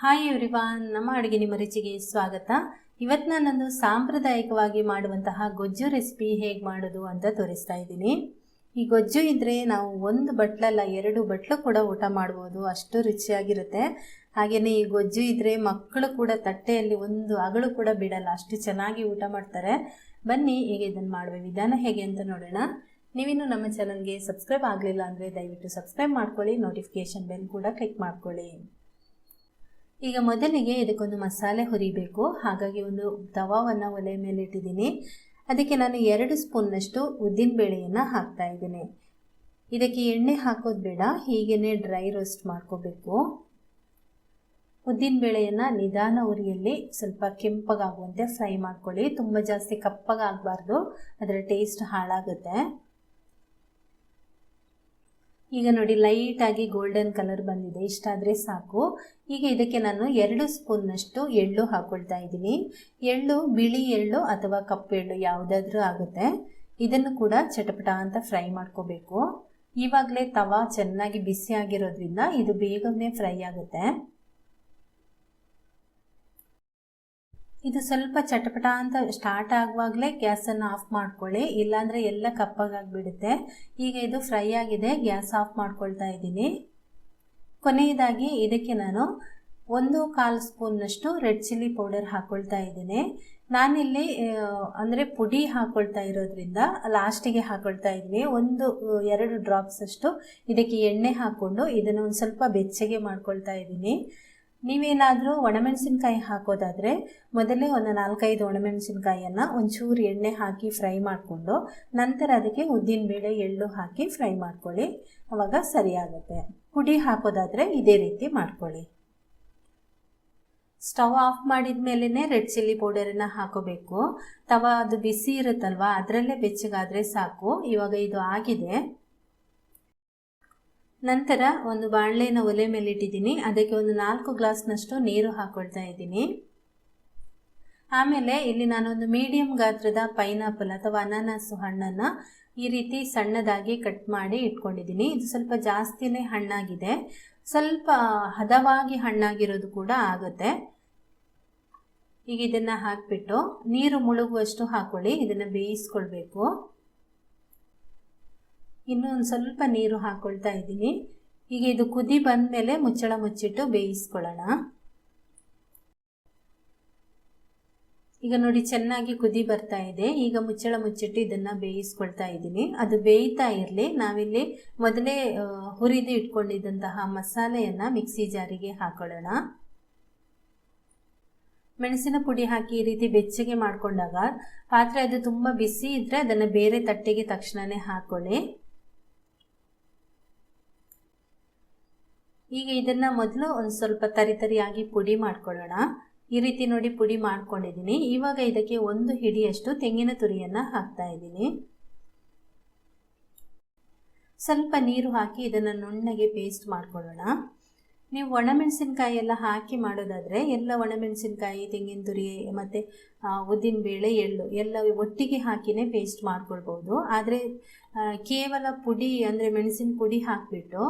Hi everyone ನಮ್ಮ ಅಡುಗೆ ನಿಮ್ಮ ರುಚಿಗೆ ಸ್ವಾಗತ. ಇವತ್ತು ನಾನೊಂದು ಸಾಂಪ್ರದಾಯಿಕವಾಗಿ ಮಾಡುವಂತಹ ಗೊಜ್ಜು ರೆಸಿಪಿ ಹೇಗೆ ಮಾಡೋದು ಅಂತ ತೋರಿಸ್ತಾ ಇದ್ದೀನಿ. ಈ ಗೊಜ್ಜು ಇದ್ದರೆ ನಾವು ಒಂದು ಬಟ್ಲಲ್ಲ ಎರಡು ಬಟ್ಲು ಕೂಡ ಊಟ ಮಾಡ್ಬೋದು. ಅಷ್ಟು ರುಚಿಯಾಗಿರುತ್ತೆ. ಹಾಗೆಯೇ ಈ ಗೊಜ್ಜು ಇದ್ದರೆ ಮಕ್ಕಳು ಕೂಡ ತಟ್ಟೆಯಲ್ಲಿ ಒಂದು ಅಗಳು ಕೂಡ ಬಿಡಲ್ಲ, ಅಷ್ಟು ಚೆನ್ನಾಗಿ ಊಟ ಮಾಡ್ತಾರೆ. ಬನ್ನಿ, ಈಗ ಇದನ್ನು ಮಾಡುವ ವಿಧಾನ ಹೇಗೆ ಅಂತ ನೋಡೋಣ. ನೀವಿನ್ನು ನಮ್ಮ ಚಾನಲ್ಗೆ ಸಬ್ಸ್ಕ್ರೈಬ್ ಆಗಲಿಲ್ಲ ಅಂದರೆ ದಯವಿಟ್ಟು ಸಬ್ಸ್ಕ್ರೈಬ್ ಮಾಡ್ಕೊಳ್ಳಿ ನೋಟಿಫಿಕೇಶನ್ ಬೆಲ್ ಕೂಡ ಕ್ಲಿಕ್ ಮಾಡ್ಕೊಳ್ಳಿ. ಈಗ ಮೊದಲಿಗೆ ಇದಕ್ಕೊಂದು ಮಸಾಲೆ ಹುರಿಬೇಕು. ಹಾಗಾಗಿ ಒಂದು ತವಾವನ್ನು ಒಲೆ ಮೇಲೆ ಇಟ್ಟಿದ್ದೀನಿ. ಅದಕ್ಕೆ ನಾನು ಎರಡು ಸ್ಪೂನ್ನಷ್ಟು ಉದ್ದಿನಬೇಳೆಯನ್ನು ಹಾಕ್ತಾ ಇದ್ದೀನಿ. ಇದಕ್ಕೆ ಎಣ್ಣೆ ಹಾಕೋದು ಬೇಡ ಹೀಗೇ ಡ್ರೈ ರೋಸ್ಟ್ ಮಾಡ್ಕೋಬೇಕು. ಉದ್ದಿನಬೇಳೆಯನ್ನು ನಿಧಾನ ಉರಿಯಲ್ಲಿ ಸ್ವಲ್ಪ ಕೆಂಪಗಾಗುವಂತೆ ಫ್ರೈ ಮಾಡ್ಕೊಳ್ಳಿ. ತುಂಬ ಜಾಸ್ತಿ ಕಪ್ಪಗಾಗಬಾರ್ದು ಅದರ ಟೇಸ್ಟ್ ಹಾಳಾಗುತ್ತೆ. ಈಗ ನೋಡಿ ಲೈಟಾಗಿ ಗೋಲ್ಡನ್ ಕಲರ್ ಬಂದಿದೆ. ಇಷ್ಟಾದರೆ ಸಾಕು. ಈಗ ಇದಕ್ಕೆ ನಾನು ಎರಡು ಸ್ಪೂನ್ನಷ್ಟು ಎಳ್ಳು ಹಾಕ್ಕೊಳ್ತಾ ಇದ್ದೀನಿ. ಎಳ್ಳು, ಬಿಳಿ ಎಳ್ಳು ಅಥವಾ ಕಪ್ಪು ಎಳ್ಳು ಯಾವುದಾದ್ರೂ ಆಗುತ್ತೆ. ಇದನ್ನು ಕೂಡ ಚಟಪಟ ಅಂತ ಫ್ರೈ ಮಾಡ್ಕೋಬೇಕು. ಇವಾಗಲೇ ತವಾ ಚೆನ್ನಾಗಿ ಬಿಸಿ ಆಗಿರೋದ್ರಿಂದ ಇದು ಬೇಗನೆ ಫ್ರೈ ಆಗುತ್ತೆ. ಇದು ಸ್ವಲ್ಪ ಚಟಪಟ ಅಂತ ಸ್ಟಾರ್ಟ್ ಆಗುವಾಗಲೇ ಗ್ಯಾಸನ್ನು ಆಫ್ ಮಾಡ್ಕೊಳ್ಳಿ. ಇಲ್ಲಾಂದರೆ ಎಲ್ಲ ಕಪ್ಪಗಾಗಿಬಿಡುತ್ತೆ. ಈಗ ಇದು ಫ್ರೈ ಆಗಿದೆ ಗ್ಯಾಸ್ ಆಫ್ ಮಾಡ್ಕೊಳ್ತಾ ಇದ್ದೀನಿ. ಕೊನೆಯದಾಗಿ ಇದಕ್ಕೆ ನಾನು ಒಂದು ಕಾಲು ಸ್ಪೂನ್ನಷ್ಟು ರೆಡ್ ಚಿಲ್ಲಿ ಪೌಡರ್ ಹಾಕ್ಕೊಳ್ತಾ ಇದ್ದೀನಿ. ನಾನಿಲ್ಲಿ ಅಂದರೆ ಪುಡಿ ಹಾಕ್ಕೊಳ್ತಾ ಇರೋದ್ರಿಂದ ಲಾಸ್ಟಿಗೆ ಹಾಕ್ಕೊಳ್ತಾ ಇದ್ದೀನಿ. ಒಂದು ಎರಡು ಡ್ರಾಪ್ಸ್ ಅಷ್ಟು ಇದಕ್ಕೆ ಎಣ್ಣೆ ಹಾಕ್ಕೊಂಡು ಇದನ್ನು ಒಂದು ಸ್ವಲ್ಪ ಬೆಚ್ಚಗೆ ಮಾಡ್ಕೊಳ್ತಾ ಇದ್ದೀನಿ. ನೀವೇನಾದರೂ ಒಣಮೆಣಸಿನಕಾಯಿ ಹಾಕೋದಾದರೆ ಮೊದಲೇ ಒಂದು ನಾಲ್ಕೈದು ಒಣಮೆಣಸಿನಕಾಯಿಯನ್ನು ಒಂಚೂರು ಎಣ್ಣೆ ಹಾಕಿ ಫ್ರೈ ಮಾಡಿಕೊಂಡು ನಂತರ ಅದಕ್ಕೆ ಉದ್ದಿನಬೇಳೆ ಎಳ್ಳು ಹಾಕಿ ಫ್ರೈ ಮಾಡ್ಕೊಳ್ಳಿ. ಅವಾಗ ಸರಿಯಾಗುತ್ತೆ. ಪುಡಿ ಹಾಕೋದಾದರೆ ಇದೇ ರೀತಿ ಮಾಡ್ಕೊಳ್ಳಿ. ಸ್ಟವ್ ಆಫ್ ಮಾಡಿದ ಮೇಲೇ ರೆಡ್ ಚಿಲ್ಲಿ ಪೌಡರನ್ನು ಹಾಕೋಬೇಕು. ತವ ಅದು ಬಿಸಿ ಇರುತ್ತಲ್ವ, ಅದರಲ್ಲೇ ಬೆಚ್ಚಗಾದರೆ ಸಾಕು. ಇವಾಗ ಇದು ಆಗಿದೆ. ನಂತರ ಒಂದು ಬಾಣಲೆನ ಒಲೆ ಮೇಲೆ ಇಟ್ಟಿದ್ದೀನಿ ಅದಕ್ಕೆ ಒಂದು ನಾಲ್ಕು ಗ್ಲಾಸ್ನಷ್ಟು ನೀರು ಹಾಕೊಳ್ತಾ ಇದ್ದೀನಿ. ಆಮೇಲೆ ಇಲ್ಲಿ ನಾನೊಂದು ಮೀಡಿಯಂ ಗಾತ್ರದ ಪೈನಾಪಲ್ ಅಥವಾ ಅನಾನಸು ಹಣ್ಣನ್ನು ಈ ರೀತಿ ಸಣ್ಣದಾಗಿ ಕಟ್ ಮಾಡಿ ಇಟ್ಕೊಂಡಿದ್ದೀನಿ. ಇದು ಸ್ವಲ್ಪ ಜಾಸ್ತಿನೇ ಹಣ್ಣಾಗಿದೆ. ಸ್ವಲ್ಪ ಹದವಾಗಿ ಹಣ್ಣಾಗಿರೋದು ಕೂಡ ಆಗುತ್ತೆ. ಈಗ ಇದನ್ನು ಹಾಕಿಬಿಟ್ಟು ನೀರು ಮುಳುಗುವಷ್ಟು ಹಾಕೊಳ್ಳಿ. ಇದನ್ನು ಬೇಯಿಸ್ಕೊಳ್ಬೇಕು. ಇನ್ನೂ ಒಂದು ಸ್ವಲ್ಪ ನೀರು ಹಾಕ್ಕೊಳ್ತಾ ಇದ್ದೀನಿ. ಈಗ ಇದು ಕುದಿ ಬಂದ ಮೇಲೆ ಮುಚ್ಚಳ ಮುಚ್ಚಿಟ್ಟು ಬೇಯಿಸ್ಕೊಳ್ಳೋಣ. ಈಗ ನೋಡಿ ಚೆನ್ನಾಗಿ ಕುದಿ ಬರ್ತಾ ಇದೆ. ಈಗ ಮುಚ್ಚಳ ಮುಚ್ಚಿಟ್ಟು ಇದನ್ನು ಬೇಯಿಸ್ಕೊಳ್ತಾ ಇದ್ದೀನಿ. ಅದು ಬೇಯ್ತಾ ಇರಲಿ. ನಾವಿಲ್ಲಿ ಮೊದಲೇ ಹುರಿದು ಇಟ್ಕೊಂಡಿದ್ದಂತಹ ಮಸಾಲೆಯನ್ನು ಮಿಕ್ಸಿ ಜಾರಿಗೆ ಹಾಕೊಳ್ಳೋಣ. ಮೆಣಸಿನ ಪುಡಿ ಹಾಕಿ ಈ ರೀತಿ ಬೆಚ್ಚಗೆ ಮಾಡಿಕೊಂಡಾಗ ಪಾತ್ರೆ ಅದು ತುಂಬ ಬಿಸಿ ಇದ್ದರೆ ಅದನ್ನು ಬೇರೆ ತಟ್ಟೆಗೆ ತಕ್ಷಣವೇ ಹಾಕ್ಕೊಳ್ಳಿ ಈಗ ಇದನ್ನು ಮೊದಲು ಒಂದು ಸ್ವಲ್ಪ ತರಿ ತರಿಯಾಗಿ ಪುಡಿ ಮಾಡ್ಕೊಳ್ಳೋಣ. ಈ ರೀತಿ ನೋಡಿ ಪುಡಿ ಮಾಡ್ಕೊಂಡಿದ್ದೀನಿ. ಇವಾಗ ಇದಕ್ಕೆ ಒಂದು ಹಿಡಿಯಷ್ಟು ತೆಂಗಿನ ತುರಿಯನ್ನು ಹಾಕ್ತಾ ಇದ್ದೀನಿ. ಸ್ವಲ್ಪ ನೀರು ಹಾಕಿ ಇದನ್ನು ನುಣ್ಣಗೆ ಪೇಸ್ಟ್ ಮಾಡ್ಕೊಳ್ಳೋಣ. ನೀವು ಒಣಮೆಣಸಿನ್ಕಾಯಿ ಎಲ್ಲ ಹಾಕಿ ಮಾಡೋದಾದರೆ ಎಲ್ಲ ಒಣಮೆಣಸಿನ್ಕಾಯಿ ತೆಂಗಿನ ತುರಿ ಮತ್ತು ಉದ್ದಿನಬೇಳೆ, ಎಳ್ಳು ಎಲ್ಲ ಒಟ್ಟಿಗೆ ಹಾಕಿನೇ ಪೇಸ್ಟ್ ಮಾಡ್ಕೊಳ್ಬೋದು ಆದರೆ ಕೇವಲ ಪುಡಿ ಅಂದರೆ ಮೆಣಸಿನ ಪುಡಿ ಹಾಕಿಬಿಟ್ಟು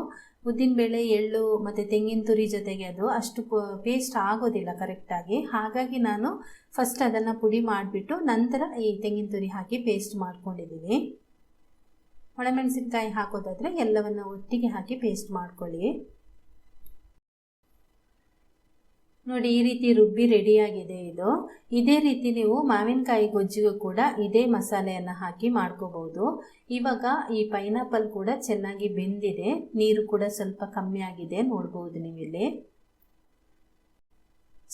ಉದ್ದಿನಬೇಳೆ, ಎಳ್ಳು ಮತ್ತು ತೆಂಗಿನ ತುರಿ ಜೊತೆಗೆ ಅದು ಅಷ್ಟು ಪೇಸ್ಟ್ ಆಗೋದಿಲ್ಲ ಕರೆಕ್ಟಾಗಿ ಹಾಗಾಗಿ ನಾನು ಫಸ್ಟ್ ಅದನ್ನು ಪುಡಿ ಮಾಡಿಬಿಟ್ಟು ನಂತರ ಈ ತೆಂಗಿನ ತುರಿ ಹಾಕಿ ಪೇಸ್ಟ್ ಮಾಡ್ಕೊಂಡಿದ್ದೀನಿ. ಒಣಮೆಣಸಿನ್ಕಾಯಿ ಹಾಕೋದಾದರೆ ಎಲ್ಲವನ್ನು ಒಟ್ಟಿಗೆ ಹಾಕಿ ಪೇಸ್ಟ್ ಮಾಡ್ಕೊಳ್ಳಿ. ನೋಡಿ, ಈ ರೀತಿ ರುಬ್ಬಿ ರೆಡಿಯಾಗಿದೆ ಇದು. ಇದೇ ರೀತಿ ನೀವು ಮಾವಿನಕಾಯಿ ಗೊಜ್ಜಿಗೂ ಕೂಡ ಇದೇ ಮಸಾಲೆಯನ್ನು ಹಾಕಿ ಮಾಡ್ಕೋಬಹುದು. ಇವಾಗ ಈ ಪೈನಾಪಲ್ ಕೂಡ ಚೆನ್ನಾಗಿ ಬೆಂದಿದೆ. ನೀರು ಕೂಡ ಸ್ವಲ್ಪ ಕಮ್ಮಿ ಆಗಿದೆ, ನೋಡ್ಬೋದು ನೀವಿಲ್ಲಿ.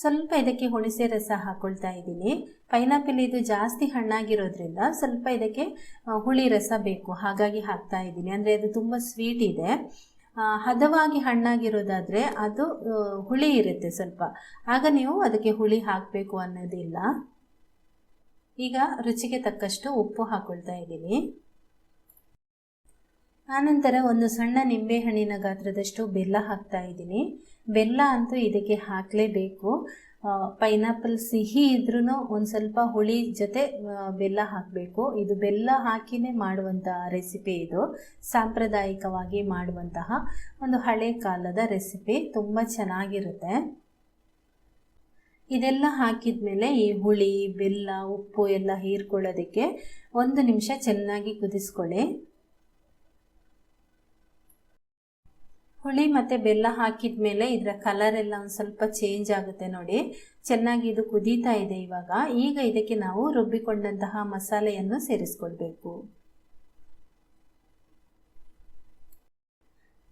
ಸ್ವಲ್ಪ ಇದಕ್ಕೆ ಹುಣಸೆ ರಸ ಹಾಕೊಳ್ತಾ ಇದ್ದೀನಿ. ಪೈನಾಪಲ್ ಇದು ಜಾಸ್ತಿ ಹಣ್ಣಾಗಿರೋದ್ರಿಂದ ಸ್ವಲ್ಪ ಇದಕ್ಕೆ ಹುಳಿ ರಸ ಬೇಕು. ಹಾಗಾಗಿ ಹಾಕ್ತಾ ಇದ್ದೀನಿ. ಅಂದರೆ ಅದು ತುಂಬ ಸ್ವೀಟ್ ಇದೆ. ಹದವಾಗಿ ಹಣ್ಣಾಗಿರೋದಾದರೆ ಅದು ಹುಳಿ ಇರುತ್ತೆ ಸ್ವಲ್ಪ. ಆಗ ನೀವು ಅದಕ್ಕೆ ಹುಳಿ ಹಾಕಬೇಕು ಅನ್ನೋದಿಲ್ಲ. ಈಗ ರುಚಿಗೆ ತಕ್ಕಷ್ಟು ಉಪ್ಪು ಹಾಕೊಳ್ತಾ ಇದ್ದೀನಿ. ಆನಂತರ ಒಂದು ಸಣ್ಣ ನಿಂಬೆಹಣ್ಣಿನ ಗಾತ್ರದಷ್ಟು ಬೆಲ್ಲ ಹಾಕ್ತಾ ಇದ್ದೀನಿ. ಬೆಲ್ಲ ಅಂತೂ ಇದಕ್ಕೆ ಹಾಕಲೇಬೇಕು. ಪೈನಾಪಲ್ ಸಿಹಿ ಇದ್ರೂ ಒಂದು ಸ್ವಲ್ಪ ಹುಳಿ ಜೊತೆ ಬೆಲ್ಲ ಹಾಕಬೇಕು. ಇದು ಬೆಲ್ಲ ಹಾಕಿನೇ ಮಾಡುವಂತಹ ರೆಸಿಪಿ ಇದು. ಸಾಂಪ್ರದಾಯಿಕವಾಗಿ ಮಾಡುವಂತಹ ಒಂದು ಹಳೆ ಕಾಲದ ರೆಸಿಪಿ ತುಂಬ ಚೆನ್ನಾಗಿರುತ್ತೆ. ಇದೆಲ್ಲ ಹಾಕಿದ್ಮೇಲೆ ಈ ಹುಳಿ, ಬೆಲ್ಲ, ಉಪ್ಪು ಎಲ್ಲ ಹೀರ್ಕೊಳ್ಳೋದಕ್ಕೆ ಒಂದು ನಿಮಿಷ ಚೆನ್ನಾಗಿ ಕುದಿಸ್ಕೊಳ್ಳಿ. ಹುಳಿ ಮತ್ತು ಬೆಲ್ಲ ಹಾಕಿದ ಮೇಲೆ ಇದರ ಕಲರ್ ಎಲ್ಲ ಒಂದು ಸ್ವಲ್ಪ ಚೇಂಜ್ ಆಗುತ್ತೆ ನೋಡಿ. ಚೆನ್ನಾಗಿ ಇದು ಕುದೀತಾ ಇದೆ ಇವಾಗ. ಈಗ ಇದಕ್ಕೆ ನಾವು ರುಬ್ಬಿಕೊಂಡಂತಹ ಮಸಾಲೆಯನ್ನು ಸೇರಿಸ್ಕೊಳ್ಬೇಕು.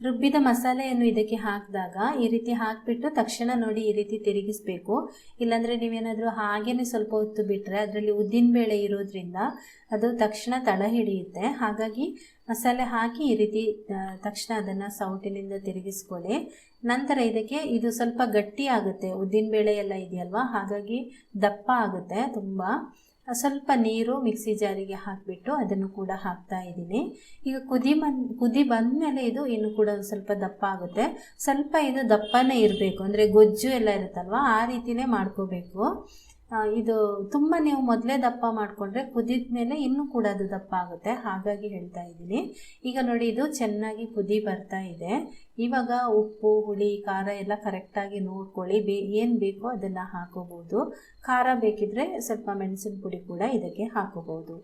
ರುಬ್ಬಿದ ಮಸಾಲೆಯನ್ನು ಇದಕ್ಕೆ ಹಾಕಿದಾಗ ಈ ರೀತಿ ಹಾಕಿಬಿಟ್ಟು ತಕ್ಷಣ ನೋಡಿ ಈ ರೀತಿ ತಿರುಗಿಸ್ಬೇಕು. ಇಲ್ಲಾಂದರೆ ನೀವೇನಾದರೂ ಹಾಗೇನೆ ಸ್ವಲ್ಪ ಹೊತ್ತು ಬಿಟ್ಟರೆ ಅದರಲ್ಲಿ ಉದ್ದಿನಬೇಳೆ ಇರೋದ್ರಿಂದ ಅದು ತಕ್ಷಣ ತಳ ಹಿಡಿಯುತ್ತೆ. ಹಾಗಾಗಿ ಮಸಾಲೆ ಹಾಕಿ ಈ ರೀತಿ ತಕ್ಷಣ ಅದನ್ನು ಸೌಟಿನಿಂದ ತಿರುಗಿಸ್ಕೊಳ್ಳಿ. ನಂತರ ಇದಕ್ಕೆ ಇದು ಸ್ವಲ್ಪ ಗಟ್ಟಿ ಆಗುತ್ತೆ. ಉದ್ದಿನಬೇಳೆ ಎಲ್ಲ ಇದೆಯಲ್ವಾ? ಹಾಗಾಗಿ ದಪ್ಪ ಆಗುತ್ತೆ ತುಂಬ. ಸ್ವಲ್ಪ ನೀರು ಮಿಕ್ಸಿ ಜಾರಿಗೆ ಹಾಕಿಬಿಟ್ಟು ಅದನ್ನು ಕೂಡ ಹಾಕ್ತಾ ಇದ್ದೀನಿ. ಈಗ ಕುದಿ ಬನ್ ಕುದಿ ಬಂದಮೇಲೆ ಇದು ಇನ್ನು ಕೂಡ ಒಂದು ಸ್ವಲ್ಪ ದಪ್ಪ ಆಗುತ್ತೆ. ಸ್ವಲ್ಪ ಇದು ದಪ್ಪನೇ ಇರಬೇಕು. ಅಂದರೆ ಗೊಜ್ಜು ಎಲ್ಲ ಇರುತ್ತಲ್ವ, ಆ ರೀತಿಯೇ ಮಾಡ್ಕೋಬೇಕು. ಇದು ತುಂಬ ನೀವು ಮೊದಲೇ ದಪ್ಪ ಮಾಡಿಕೊಂಡ್ರೆ ಕುದಿದ ಮೇಲೆ ಇನ್ನೂ ಕೂಡ ಅದು ದಪ್ಪ ಆಗುತ್ತೆ. ಹಾಗಾಗಿ ಹೇಳ್ತಾ ಇದ್ದೀನಿ. ಈಗ ನೋಡಿ, ಇದು ಚೆನ್ನಾಗಿ ಕುದಿ ಬರ್ತಾ ಇದೆ. ಇವಾಗ ಉಪ್ಪು, ಹುಳಿ, ಖಾರ ಎಲ್ಲ ಕರೆಕ್ಟಾಗಿ ನೋಡ್ಕೊಳ್ಳಿ. ಬೇ, ಏನು ಬೇಕೋ ಅದನ್ನು ಹಾಕೋಬೋದು. ಖಾರ ಬೇಕಿದ್ರೆ ಸ್ವಲ್ಪ ಮೆಣಸಿನ ಪುಡಿ ಕೂಡ ಇದಕ್ಕೆ ಹಾಕೋಬೋದು.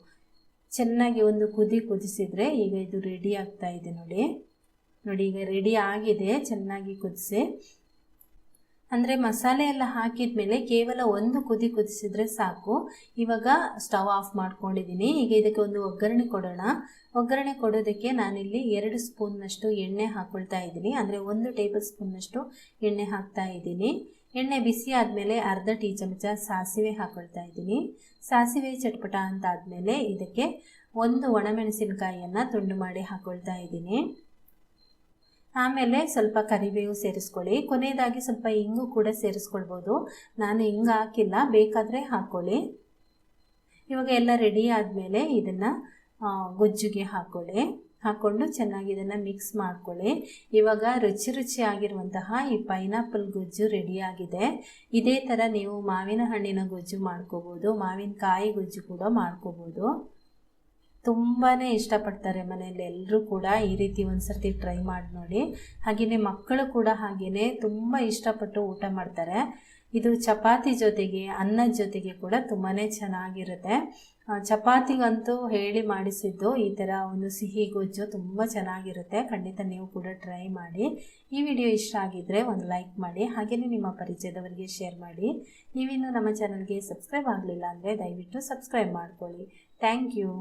ಚೆನ್ನಾಗಿ ಒಂದು ಕುದಿ ಕುದಿಸಿದರೆ ಈಗ ಇದು ರೆಡಿ ಆಗ್ತಾ ಇದೆ ನೋಡಿ. ನೋಡಿ, ಈಗ ರೆಡಿ ಆಗಿದೆ. ಚೆನ್ನಾಗಿ ಕುದಿಸಿ. ಅಂದರೆ ಮಸಾಲೆ ಎಲ್ಲ ಹಾಕಿದ ಮೇಲೆ ಕೇವಲ ಒಂದು ಕುದಿ ಕುದಿಸಿದ್ರೆ ಸಾಕು. ಇವಾಗ ಸ್ಟವ್ ಆಫ್ ಮಾಡ್ಕೊಂಡಿದ್ದೀನಿ. ಈಗ ಇದಕ್ಕೆ ಒಂದು ಒಗ್ಗರಣೆ ಕೊಡೋಣ. ಒಗ್ಗರಣೆ ಕೊಡೋದಕ್ಕೆ ನಾನಿಲ್ಲಿ ಎರಡು ಸ್ಪೂನ್ನಷ್ಟು ಎಣ್ಣೆ ಹಾಕ್ಕೊಳ್ತಾ ಇದ್ದೀನಿ. ಅಂದರೆ ಒಂದು ಟೇಬಲ್ ಸ್ಪೂನ್ನಷ್ಟು ಎಣ್ಣೆ ಹಾಕ್ತಾ ಇದ್ದೀನಿ. ಎಣ್ಣೆ ಬಿಸಿ ಆದಮೇಲೆ ಅರ್ಧ ಟೀ ಚಮಚ ಸಾಸಿವೆ ಹಾಕೊಳ್ತಾ ಇದ್ದೀನಿ. ಸಾಸಿವೆ ಚಟ್ಪಟ ಅಂತ ಆದಮೇಲೆ ಇದಕ್ಕೆ ಒಂದು ಒಣಮೆಣಸಿನಕಾಯಿಯನ್ನು ತುಂಡು ಮಾಡಿ ಹಾಕೊಳ್ತಾ ಇದ್ದೀನಿ. ಆಮೇಲೆ ಸ್ವಲ್ಪ ಕರಿಬೇವು ಸೇರಿಸ್ಕೊಳ್ಳಿ. ಕೊನೆಯದಾಗಿ ಸ್ವಲ್ಪ ಇಂಗು ಕೂಡ ಸೇರಿಸ್ಕೊಳ್ಬೋದು. ನಾನು ಹಿಂಗೆ ಹಾಕಿಲ್ಲ, ಬೇಕಾದರೆ ಹಾಕ್ಕೊಳ್ಳಿ ಇವಾಗ ಎಲ್ಲ ರೆಡಿ ಆದಮೇಲೆ ಇದನ್ನು ಗೊಜ್ಜುಗೆ ಹಾಕ್ಕೊಳ್ಳಿ ಹಾಕ್ಕೊಂಡು ಚೆನ್ನಾಗಿ ಇದನ್ನು ಮಿಕ್ಸ್ ಮಾಡ್ಕೊಳ್ಳಿ. ಇವಾಗ ರುಚಿ ರುಚಿಯಾಗಿರುವಂತಹ ಈ ಪೈನಾಪಲ್ ಗೊಜ್ಜು ರೆಡಿಯಾಗಿದೆ ಇದೇ ಥರ ನೀವು ಮಾವಿನ ಹಣ್ಣಿನ ಗೊಜ್ಜು ಮಾಡ್ಕೋಬೋದು, ಮಾವಿನಕಾಯಿ ಗೊಜ್ಜು ಕೂಡ ಮಾಡ್ಕೋಬೋದು. ತುಂಬಾ ಇಷ್ಟಪಡ್ತಾರೆ ಮನೆಯಲ್ಲಿ ಎಲ್ಲರೂ ಕೂಡ ಈ ರೀತಿ ಒಂದು ಸರ್ತಿ ಟ್ರೈ ಮಾಡಿ ನೋಡಿ. ಹಾಗೆಯೇ ಮಕ್ಕಳು ಕೂಡ ಹಾಗೆಯೇ ತುಂಬ ಇಷ್ಟಪಟ್ಟು ಊಟ ಮಾಡ್ತಾರೆ. ಇದು ಚಪಾತಿ ಜೊತೆಗೆ ಅನ್ನದ ಜೊತೆಗೆ ಕೂಡ ತುಂಬಾ ಚೆನ್ನಾಗಿರುತ್ತೆ. ಚಪಾತಿಗಂತೂ ಹೇಳಿ ಮಾಡಿಸಿದ್ದು ಈ ಥರ ಒಂದು ಸಿಹಿ ಗೊಜ್ಜು ತುಂಬ ಚೆನ್ನಾಗಿರುತ್ತೆ. ಖಂಡಿತ ನೀವು ಕೂಡ ಟ್ರೈ ಮಾಡಿ. ಈ ವಿಡಿಯೋ ಇಷ್ಟ ಆಗಿದ್ದರೆ ಒಂದು ಲೈಕ್ ಮಾಡಿ ಹಾಗೆಯೇ ನಿಮ್ಮ ಪರಿಚಯದವರಿಗೆ ಶೇರ್ ಮಾಡಿ. ನೀವಿನ್ನೂ ನಮ್ಮ ಚಾನಲ್ಗೆ ಸಬ್ಸ್ಕ್ರೈಬ್ ಆಗಲಿಲ್ಲ ಅಂದರೆ ದಯವಿಟ್ಟು ಸಬ್ಸ್ಕ್ರೈಬ್ ಮಾಡ್ಕೊಳ್ಳಿ. Thank you